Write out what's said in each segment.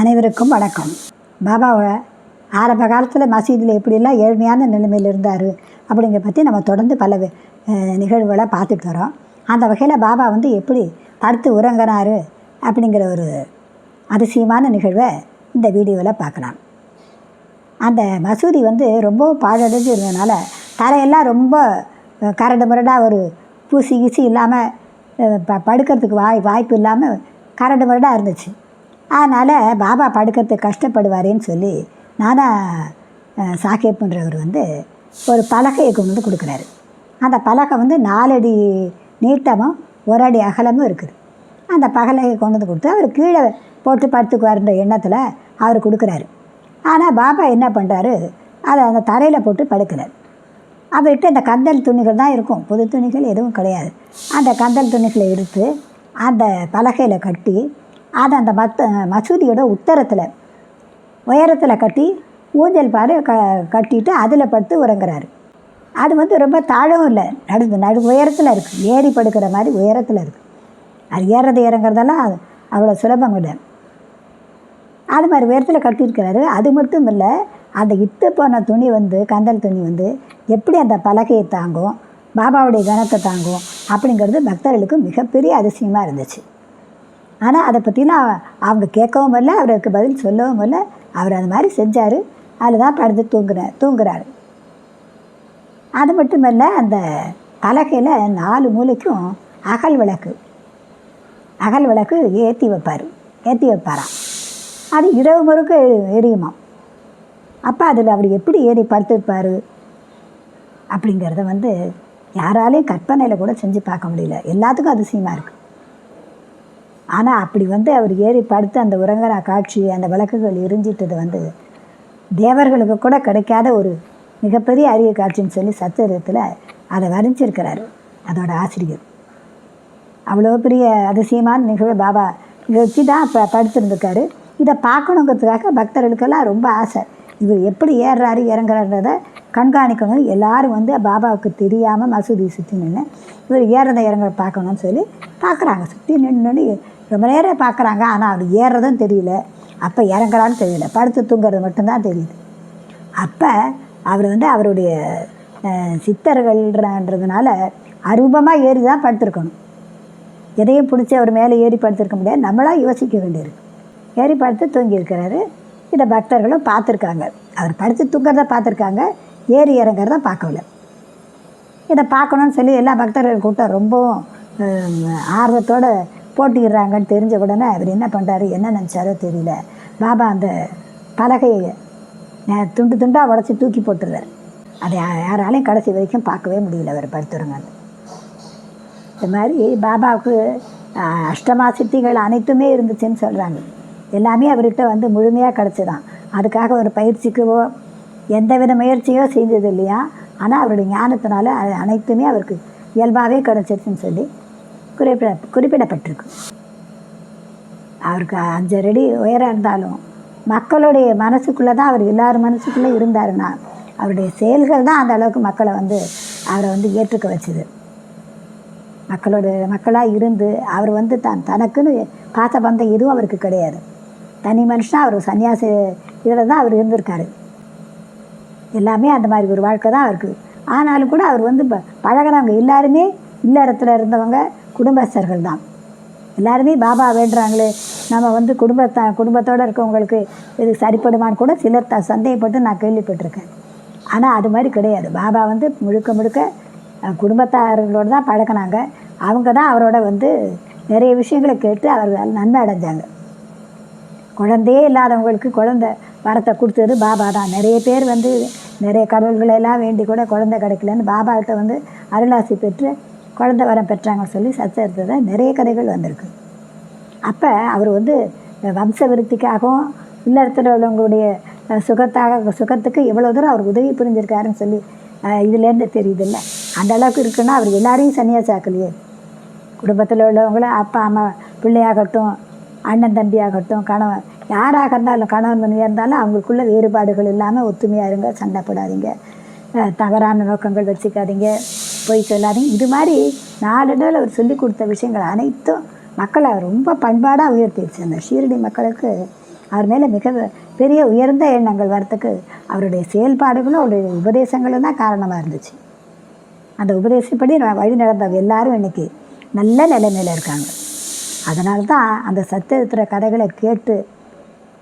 அனைவருக்கும் வணக்கம். பாபாவை ஆரம்ப காலத்தில் மசீதியில் எப்படியெல்லாம் ஏழ்மையான நிலைமையில் இருந்தார் அப்படிங்கிற பற்றி நம்ம தொடர்ந்து பல நிகழ்வுகளை பார்த்துட்டு வரோம். அந்த வகையில் பாபா வந்து எப்படி படுத்து உறங்கினார் அப்படிங்கிற ஒரு அதிசயமான நிகழ்வை இந்த வீடியோவில் பார்க்கலாம். அந்த மசூதி வந்து ரொம்ப பாழடைஞ்சு இருந்ததுனால தரையெல்லாம் ரொம்ப கரடு முரடாக ஒரு பூசி கீசி இல்லாமல் ப படுக்கிறதுக்கு வாய் வாய்ப்பு இல்லாமல் கரடு முரடாக இருந்துச்சு. அதனால் பாபா படுக்கிறதுக்கு கஷ்டப்படுவாரேன்னு சொல்லி நானா அஹ், வந்து ஒரு பலகையை கொண்டு வந்து கொடுக்குறாரு. அந்த பலகை வந்து நாலடி நீட்டமும் ஒரு அடி அகலமும் இருக்குது. அந்த பகலையை கொண்டு வந்து கொடுத்து அவர் கீழே போட்டு படுத்துக்குவார்ன்ற எண்ணத்தில் அவர் கொடுக்குறாரு. ஆனால் பாபா என்ன பண்ணுறாரு அதை அந்த தரையில் போட்டு படுக்கிறார். அவர்கிட்ட அந்த கந்தல் துணிகள் தான் இருக்கும். புது துணிகள் எதுவும் கிடையாது. அந்த கந்தல் துணிகளை எடுத்து அந்த பலகையில் கட்டி அதை அந்த மத்த மசூதியோட உத்தரத்தில். உயரத்தில் கட்டி ஊஞ்சல் பாரு க கட்டிட்டு அதில் படுத்து உறங்குறாரு. அது வந்து ரொம்ப தாழவும் இல்லை. நடு நடு உயரத்தில் இருக்குது ஏறி படுக்கிற மாதிரி உயரத்தில் இருக்குது அது ஏறது இறங்குறதெல்லாம் அவ்வளோ சுலபம் இல்லை. அது மாதிரி உயரத்தில் கட்டியிருக்கிறாரு. அது மட்டும் இல்லை அந்த இத்து போன துணி வந்து கந்தல் துணி வந்து எப்படி அந்த பலகையை தாங்கும் பாபாவுடைய கனத்தை தாங்கும் அப்படிங்கிறது பக்தர்களுக்கு மிகப்பெரிய அதிசயமாக இருந்துச்சு. ஆனால் அதை பற்றிலாம் அவங்க கேட்கவும் இல்லை அவருக்கு பதில் சொல்லவும் இல்லை அவர் அது மாதிரி செஞ்சார். அதில் தான் படுத்து தூங்குறார் தூங்குறாரு. அது மட்டும் இல்லை அந்த பலகையில் நாலு மூலைக்கும் அகல் விளக்கு. அகல் விளக்கு ஏற்றி வைப்பார். ஏற்றி வைப்பாராம். அது இரவு முறுக்கு எரியுமா எரியுமாம். அப்போ அதில் அவர் எப்படி ஏறி படுத்துருப்பார்? அப்படிங்கிறத வந்து யாராலையும் கற்பனையில் கூட செஞ்சு பார்க்க முடியல. எல்லாத்துக்கும் அதிசயமாக இருக்குது ஆனால் அப்படி வந்து அவர் ஏறி படுத்து அந்த உறங்குற காட்சி அந்த விளக்குகள் எரிஞ்சிட்டது வந்து தேவர்களுக்கு கூட கிடைக்காத ஒரு மிகப்பெரிய அரிய காட்சின்னு சொல்லி சத்திரத்தில் அதை வரைஞ்சிருக்கிறாரு. அதோட ஆசிரியர். அவ்வளோ பெரிய அதிசயமான நிகழ்வு பாபா வச்சு தான் இப்போ படுத்திருந்துருக்காரு. இதை பார்க்கணுங்கிறதுக்காக பக்தர்களுக்கெல்லாம் ரொம்ப ஆசை. இவர் எப்படி ஏறுறாரு இறங்குறாருன்றதை கண்காணிக்கணும் எல்லாரும் வந்து பாபாவுக்கு தெரியாமல் மசூதி சுற்றி நின்று இவர் ஏறதை இறங்குற பார்க்கணும்னு சொல்லி பார்க்குறாங்க. சுற்றி நின்று ரொம்ப நேரம் பார்க்குறாங்க ஆனால் அவர் ஏறுறதும் தெரியல. அப்போ இறங்குறான்னு தெரியல. படுத்து தூங்குறது மட்டும்தான் தெரியுது. அப்போ அவர் வந்து அவருடைய சித்தர்கள்ன்றதுனால அரூபமாக ஏறி தான் படுத்திருக்கணும். எதையும் பிடிச்சி அவர் மேலே ஏறி படுத்திருக்க முடியாது. நம்மளாக யோசிக்க வேண்டியிருக்கு. ஏறி படுத்து தூங்கியிருக்கிறாரு. இதை பக்தர்களும் பார்த்துருக்காங்க. அவர் படுத்து தூங்குறத பார்த்துருக்காங்க. ஏறி இறங்குறத பார்க்கல இதை பார்க்கணுன்னு சொல்லி எல்லா பக்தர்கள் கூட்டம் ரொம்பவும் ஆர்வத்தோடு ஆர்வத்தோட போட்டிடுறாங்கன்னு தெரிஞ்ச உடனே அவர் என்ன பண்ணுறாரு என்ன நினச்சாரோ தெரியல. பாபா அந்த பலகையை துண்டு துண்டாக உடச்சி தூக்கி போட்டுறாரு அதை யாராலையும் கடைசி வரைக்கும் பார்க்கவே முடியல அவர் படுத்துருங்கன்னு இந்த மாதிரி பாபாவுக்கு அஷ்டமா சித்திகள் அனைத்துமே இருந்துச்சுன்னு சொல்கிறாங்க எல்லாமே அவர்கிட்ட வந்து முழுமையாக கிடச்சிதான். அதுக்காக ஒரு பயிற்சிக்கவோ எந்தவித முயற்சியோ செய்தது இல்லையா ஆனால் அவருடைய ஞானத்தினால அது அனைத்துமே அவருக்கு இயல்பாகவே கிடச்சிருச்சுன்னு சொல்லி குறிப்பிட குறிப்பிடப்பட்டிருக்கு. அவருக்கு அஞ்சு அடி உயரம் இருந்தாலும் மக்களுடைய மனசுக்குள்ளே தான் அவர் எல்லார் மனசுக்குள்ளே இருந்தாருன்னா அவருடைய செயல்கள் தான் அந்த அளவுக்கு மக்களை வந்து அவரை வந்து ஏற்றுக்க வச்சுது. மக்களோட மக்களாக இருந்து அவர் வந்து தான் தனக்குன்னு பாச பந்தம் எதுவும் அவருக்கு கிடையாது. தனி மனுஷனாக அவர் சன்னியாசி இதில் தான் அவர் இருந்திருக்காரு. எல்லாமே அந்த மாதிரி ஒரு வாழ்க்கை தான் அவருக்கு. ஆனாலும் கூட அவர் வந்து ப- பழகுறவங்க எல்லாருமே இல்லறத்தில் இருந்தவங்க குடும்பஸ்தர்கள் தான் எல்லாருமே பாபா வேண்டுறாங்களே நம்ம வந்து குடும்பத்தை குடும்பத்தோடு இருக்கவங்களுக்கு இது சரிப்படுமான்னு கூட சிலர் த சந்தேகப்பட்டு நான் கேள்விப்பட்டிருக்கேன். ஆனால் அது மாதிரி கிடையாது. பாபா வந்து முழுக்க முழுக்க அஹ், குடும்பத்தார்களோடு தான் பழக்கினாங்க அவங்க தான் அவரோட வந்து நிறைய விஷயங்களை கேட்டு அவர்கள் நன்மை அடைஞ்சாங்க குழந்தையே இல்லாதவங்களுக்கு குழந்தை வரத்தை கொடுத்தது பாபா தான். நிறைய பேர் வந்து நிறைய கடவுள்களெல்லாம் வேண்டி கூட குழந்தை கிடைக்கலன்னு பாபாகிட்ட வந்து அருளாசி பெற்று குழந்தை வரம் பெற்றாங்கன்னு சொல்லி சச்சரித்ததில் நிறைய கதைகள் வந்திருக்கு. அப்போ அவர் வந்து வம்ச விருத்திக்காகவும் இல்லறத்தில் உள்ளவங்களுடைய சுகத்தாக சுகத்துக்கு எவ்வளோ தூரம் அவர் உதவி புரிஞ்சிருக்காருன்னு சொல்லி இதுலேருந்து தெரியுதுல்ல. அந்த அளவுக்கு இருக்குன்னா அவர் எல்லாரையும் சன்னியாசாக்கலையே குடும்பத்தில் உள்ளவங்கள அப்பா அம்மா பிள்ளையாகட்டும் அண்ணன் தம்பியாகட்டும் கணவன் யாராக இருந்தாலும் கணவன் மனைவியாக இருந்தாலும் அவங்களுக்குள்ள வேறுபாடுகள் இல்லாமல் ஒத்துமையாக இருங்க சண்டை போடாதீங்க தவறான நோக்கங்கள் வச்சுக்காதீங்க. போய் சொல்லாதீங்க இது மாதிரி நாலு நாள் அவர் சொல்லி கொடுத்த விஷயங்கள் அனைத்தும் மக்களை ரொம்ப பண்பாடாக உயர்த்திடுச்சு. அந்த ஷீரடி மக்களுக்கு அவர் மேலே மிக பெரிய உயர்ந்த எண்ணங்கள் வரத்துக்கு அவருடைய செயல்பாடுகளும் அவருடைய உபதேசங்களும் தான் காரணமாக இருந்துச்சு. அந்த உபதேசப்படி நான் வழி நடந்த எல்லாரும் இன்றைக்கி நல்ல நிலைமையில் இருக்காங்க. அதனால தான் அந்த சத்தியத்திர கதைகளை கேட்டு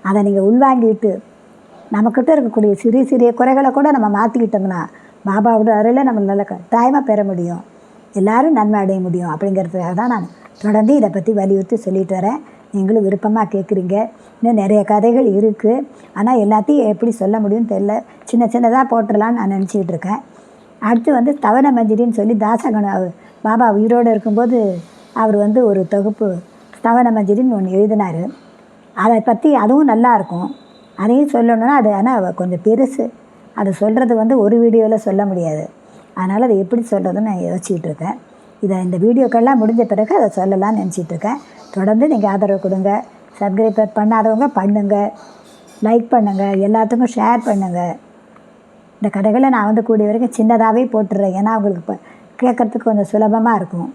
அதை நீங்கள் உள்வாங்கிட்டு நம்மக்கிட்ட இருக்கக்கூடிய சிறிய சிறிய குறைகளை கூட நம்ம மாற்றிக்கிட்டோம்னா பாபாவோட அருளை நம்ம நல்ல கட்டாயமாக பெற முடியும். எல்லாரும் நன்மை அடைய முடியும். அப்படிங்கிறதுக்காக தான் நான் தொடர்ந்து இதை பற்றி வலியுறுத்தி சொல்லிட்டு வரேன். நீங்களும் விருப்பமாக கேட்குறீங்க இன்னும் நிறைய கதைகள் இருக்குது ஆனால் எல்லாத்தையும் எப்படி சொல்ல முடியும்னு தெரில சின்ன சின்னதாக போட்டுடலான்னு நான் நினச்சிக்கிட்டு இருக்கேன். அடுத்து வந்து தவன மஞ்சரின்னு சொல்லி தாசகன் அவர் பாபா உயிரோடு இருக்கும்போது அவர் வந்து ஒரு தொகுப்பு தவண மஞ்சரின்னு ஒன்று எழுதினார். அதை பற்றி அதுவும் நல்லாயிருக்கும் அதையும் சொல்லணும்னா அது ஆனால் கொஞ்சம் பெருசு. அதை சொல்கிறது வந்து ஒரு வீடியோவில் சொல்ல முடியாது. அதனால் அதை எப்படி சொல்கிறதுன்னு நான் யோசிச்சுட்டு இருக்கேன் இதை இந்த வீடியோக்கெல்லாம் முடிஞ்ச பிறகு அதை சொல்லலாம்னு நினச்சிட்டு இருக்கேன் தொடர்ந்து நீங்கள் ஆதரவு கொடுங்க. சப்ஸ்கிரைபர் பண்ணாதவங்க பண்ணுங்கள் லைக் பண்ணுங்கள் எல்லாத்துக்கும் ஷேர் பண்ணுங்கள் இந்த கடைகளை நான் வந்து கூடிய வரைக்கும் சின்னதாகவே போட்டுடுறேன் ஏன்னா அவங்களுக்கு இப்போ கேட்குறதுக்கு கொஞ்சம் சுலபமாக இருக்கும்.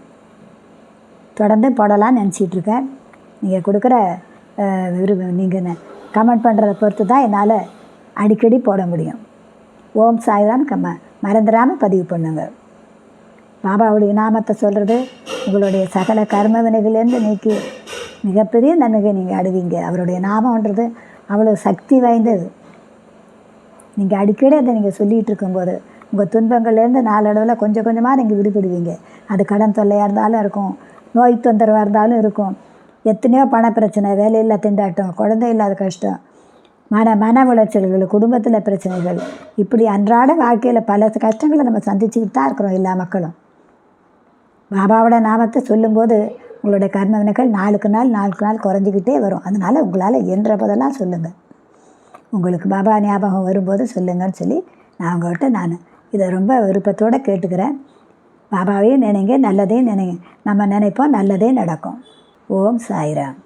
தொடர்ந்து போடலாம்னு நினச்சிட்ருக்கேன். நீங்கள் கொடுக்குற விரும்ப நீங்கள் கமெண்ட் பண்ணுறத பொறுத்து தான் என்னால் அடிக்கடி போட முடியும். ஓம் சாய்தான் கம்ம மறந்துடாமல் பதிவு பண்ணுங்க. பாபாவுடைய நாமத்தை சொல்கிறது உங்களுடைய சகல கர்ம வினைகளிலேருந்து நீக்கி மிகப்பெரிய நன்மையை நீங்கள் அடுவீங்க. அவருடைய நாமன்றது அவ்வளோ சக்தி வாய்ந்தது. நீங்கள் அடிக்கடி அதை நீங்கள் சொல்லிகிட்டு இருக்கும்போது உங்கள் துன்பங்கள்லேருந்து நாளடைவில் கொஞ்சம் கொஞ்சமாக நீங்கள் விடுபடுவீங்க. அது கடன் தொல்லையாக இருந்தாலும் இருக்கும் நோய் தொந்தரவாக இருந்தாலும் இருக்கும். எத்தனையோ பண பிரச்சனை வேலையில்லா திண்டாட்டம் குழந்தை இல்லாத கஷ்டம் மன மன உளைச்சல்கள் குடும்பத்தில் பிரச்சனைகள் இப்படி அன்றாட வாழ்க்கையில் பல கஷ்டங்களை நம்ம சந்திச்சுக்கிட்டு தான் இருக்கிறோம் எல்லா மக்களும். பாபாவோட நாமத்தை சொல்லும்போது உங்களுடைய கர்ம வினைகள் நாளுக்கு நாள் நாளுக்கு நாள் குறைஞ்சிக்கிட்டே வரும். அதனால் உங்களால் இயன்ற போதெல்லாம் சொல்லுங்கள் உங்களுக்கு பாபா ஞாபகம் வரும்போது சொல்லுங்கன்னு சொல்லி நான் உங்கள்கிட்ட நான் இதை ரொம்ப விருப்பத்தோடு கேட்டுக்கிறேன். பாபாவையும் நினைங்க நல்லதையும் நினைங்க. நம்ம நினைப்போம் நல்லதே நடக்கும். ஓம் சாய்ராம்.